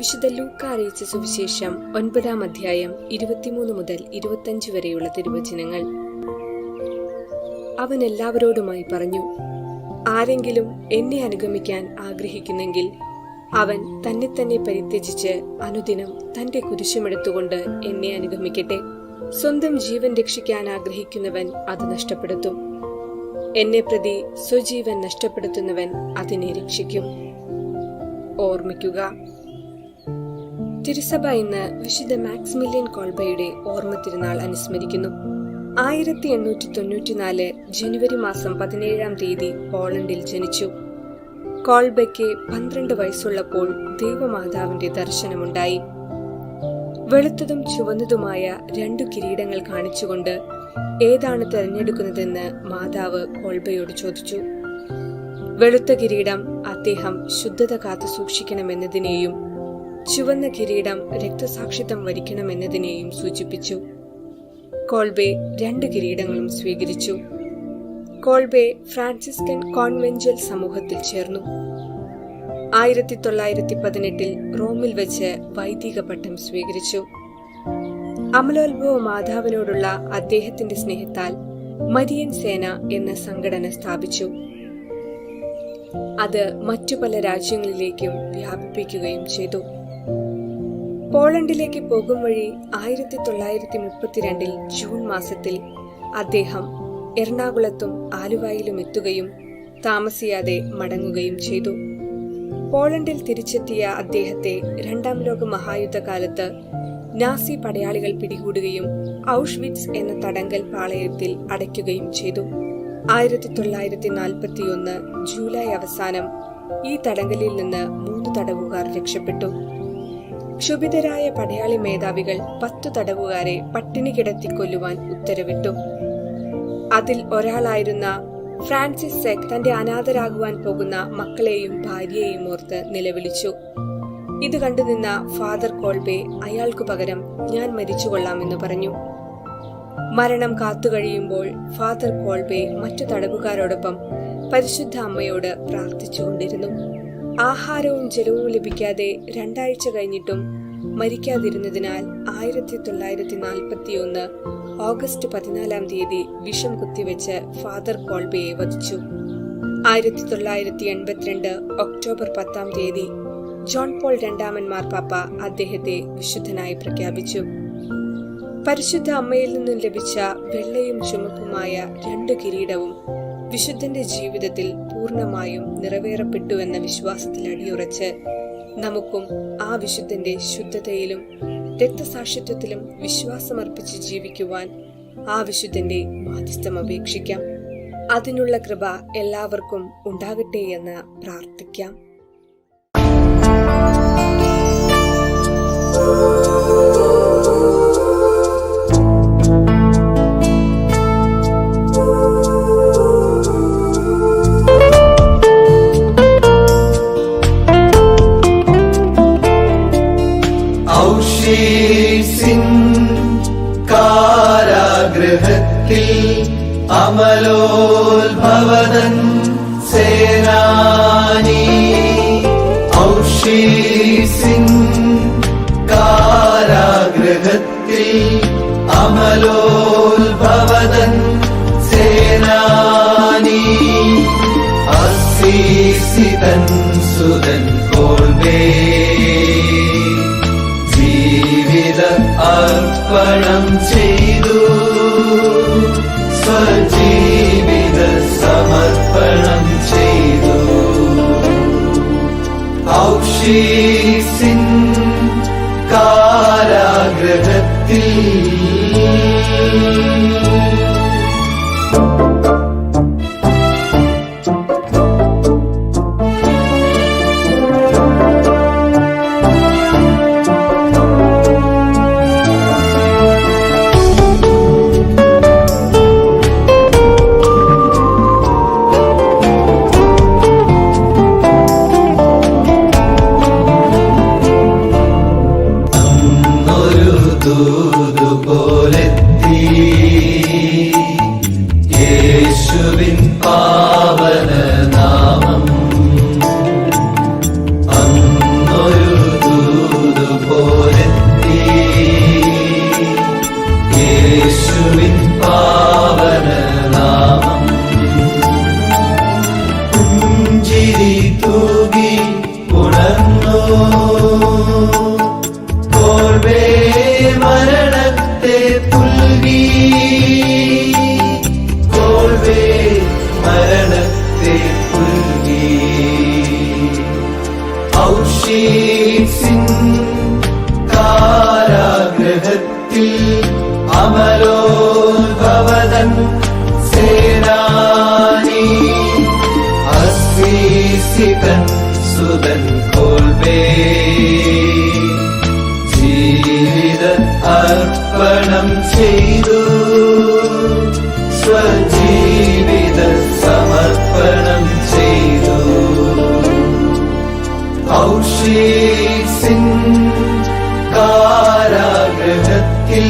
വിശുദ്ധ ലൂക്ക അറിയിച്ച സുവിശേഷം ഒൻപതാം അധ്യായം ഇരുപത്തിമൂന്ന് മുതൽ ഇരുപത്തിയഞ്ച് വരെയുള്ള തിരുവചനങ്ങൾ. അവൻ എല്ലാവരോടുമായി പറഞ്ഞു ആരെങ്കിലും എന്നെ അനുഗമിക്കാൻ ആഗ്രഹിക്കുന്നെങ്കിൽ അവൻ തന്നെ തന്നെ പരിത്യജിച്ച് അനുദിനം തന്റെ കുരിശുമെടുത്തുകൊണ്ട് എന്നെ അനുഗമിക്കട്ടെ. സ്വന്തം ജീവൻ രക്ഷിക്കാൻ ആഗ്രഹിക്കുന്നവൻ അത് നഷ്ടപ്പെടുത്തും. എന്നെ പ്രതി സ്വജീവൻ നഷ്ടപ്പെടുത്തുന്നവൻ അതിനെ രക്ഷിക്കും. ഓർമ്മിക്കുക. തിരുസഭ ഇന്ന് വിശുദ്ധ മാക്സിമിലിയൻ കോൾബയുടെ ഓർമ്മ തിരുനാൾ അനുസ്മരിക്കുന്നു. ആയിരത്തി എണ്ണൂറ്റി തൊണ്ണൂറ്റിനാല് ജനുവരി മാസം പതിനേഴാം തീയതി പോളണ്ടിൽ ജനിച്ചു. കോൾബയ്ക്ക് പന്ത്രണ്ട് വയസ്സുള്ളപ്പോൾ ദൈവമാതാവിന്റെ ദർശനമുണ്ടായി. വെളുത്തതും ചുവന്നതുമായ രണ്ടു കിരീടങ്ങൾ കാണിച്ചുകൊണ്ട് ഏതാണ് തിരഞ്ഞെടുക്കുന്നതെന്ന് മാതാവ് കോൾബയോട് ചോദിച്ചു. വെളുത്ത കിരീടം അദ്ദേഹം ശുദ്ധത കാത്തു സൂക്ഷിക്കണമെന്നതിനെയും ചുവന്ന കിരീടം രക്തസാക്ഷിത്വം വരിക്കണമെന്നതിനെയും സൂചിപ്പിച്ചു. കോൾബെ രണ്ട് കിരീടങ്ങളും സ്വീകരിച്ചു. കോൾബെ ഫ്രാൻസിസ്കൻ കോൺവെഞ്ചൽ സമൂഹത്തിൽ ചേർന്നു. ആയിരത്തി തൊള്ളായിരത്തി പതിനെട്ടിൽ റോമിൽ വെച്ച് വൈദിക പട്ടം സ്വീകരിച്ചു. അമലോത്ഭവ മാതാവിനോടുള്ള അദ്ദേഹത്തിന്റെ സ്നേഹത്താൽ മരിയൻ സേന എന്ന സംഘടന സ്ഥാപിച്ചു. അത് മറ്റു പല രാജ്യങ്ങളിലേക്കും വ്യാപിപ്പിക്കുകയും ചെയ്തു. പോളണ്ടിലേക്ക് പോകും വഴി ആയിരത്തി തൊള്ളായിരത്തി മുപ്പത്തിരണ്ടിൽ ജൂൺ മാസത്തിൽ അദ്ദേഹം എറണാകുളത്തും ആലുവായിലും എത്തുകയും താമസിയാതെ മടങ്ങുകയും ചെയ്തു. പോളണ്ടിൽ തിരിച്ചെത്തിയ അദ്ദേഹത്തെ രണ്ടാം ലോക മഹായുദ്ധകാലത്ത് നാസി പടയാളികൾ പിടികൂടുകയും ഔഷ്വിറ്റ്സ് എന്ന തടങ്കൽ പാളയത്തിൽ അടയ്ക്കുകയും ചെയ്തു. ആയിരത്തി തൊള്ളായിരത്തി നാൽപ്പത്തിയൊന്ന് ജൂലൈ അവസാനം ഈ തടങ്കലിൽ നിന്ന് മൂന്ന് തടവുകാർ രക്ഷപ്പെട്ടു. ക്ഷുഭിതരായ പടയാളി മേധാവികൾ പത്തു തടവുകാരെ പട്ടിണി കിടത്തി കൊല്ലുവാൻ ഉത്തരവിട്ടു. അതിൽ ഒരാളായിരുന്ന ഫ്രാൻസിസ് സെക് തന്റെ അനാഥരാകുവാൻ പോകുന്ന മക്കളെയും ഭാര്യയെയും ഓർത്ത് നിലവിളിച്ചു. ഇത് കണ്ടുനിന്ന ഫാദർ കോൾബെ അയാൾക്കു പകരം ഞാൻ മരിച്ചുകൊള്ളാമെന്ന് പറഞ്ഞു. മരണം കാത്തുകഴിയുമ്പോൾ ഫാദർ കോൾബെ മറ്റു തടവുകാരോടൊപ്പം പരിശുദ്ധ അമ്മയോട് പ്രാർത്ഥിച്ചുകൊണ്ടിരുന്നു. ആഹാരവും ജലവും ലഭിക്കാതെ രണ്ടാഴ്ച കഴിഞ്ഞിട്ടും മരിക്കാതിരുന്നതിനാൽ ആയിരത്തി തൊള്ളായിരത്തി നാൽപ്പത്തി ഒന്ന് ഓഗസ്റ്റ് പതിനാലാം തീയതി വിഷം കുത്തിവെച്ച് ഫാദർ കോൾബയെ വധിച്ചു. ആയിരത്തി തൊള്ളായിരത്തി എൺപത്തിരണ്ട് ഒക്ടോബർ പത്താം തീയതി ജോൺ പോൾ രണ്ടാമൻ മാർപ്പാപ്പ അദ്ദേഹത്തെ വിശുദ്ധനായി പ്രഖ്യാപിച്ചു. പരിശുദ്ധ അമ്മയിൽ നിന്നും ലഭിച്ച വെള്ളയും ചുമപ്പുമായ രണ്ട് കിരീടവും വിശുദ്ധന്റെ ജീവിതത്തിൽ പൂർണമായും നിറവേറപ്പെട്ടുവെന്ന വിശ്വാസത്തിൽ അടിയുറച്ച് നമുക്കും ആ വിശുദ്ധന്റെ ശുദ്ധതയിലും രക്തസാക്ഷിത്വത്തിലും വിശ്വാസമർപ്പിച്ച് ജീവിക്കുവാൻ ആ വിശുദ്ധന്റെ മാധ്യസ്ഥം അപേക്ഷിക്കാം. അതിനുള്ള കൃപ എല്ലാവർക്കും ഉണ്ടാകട്ടെ എന്ന് പ്രാർത്ഥിക്കാം. അമലോത്ഭവതൻ സേനാനി ഔഷീസിൻ കാരാഗ്രഹത്തിൽ അമലോത്ഭവതൻ സേനാനി അസീസിതൻ സുതൻ കോൾവേ ജീവിത അർപ്പണം ചെയ്തു സ്വജീവിത സമർപ്പണം ചെയ്തു. ഔഷീസിൻ കാരാഗ്രഹത്തിൽ ദൂതുപോലെത്തി യേശുവിൻ അർപ്പണം ചെയ്തു. സ്വജീവിത സമർപ്പണം ചെയ്തു. ഔഷീസിൻ കാരാഗ്രഹത്തിൽ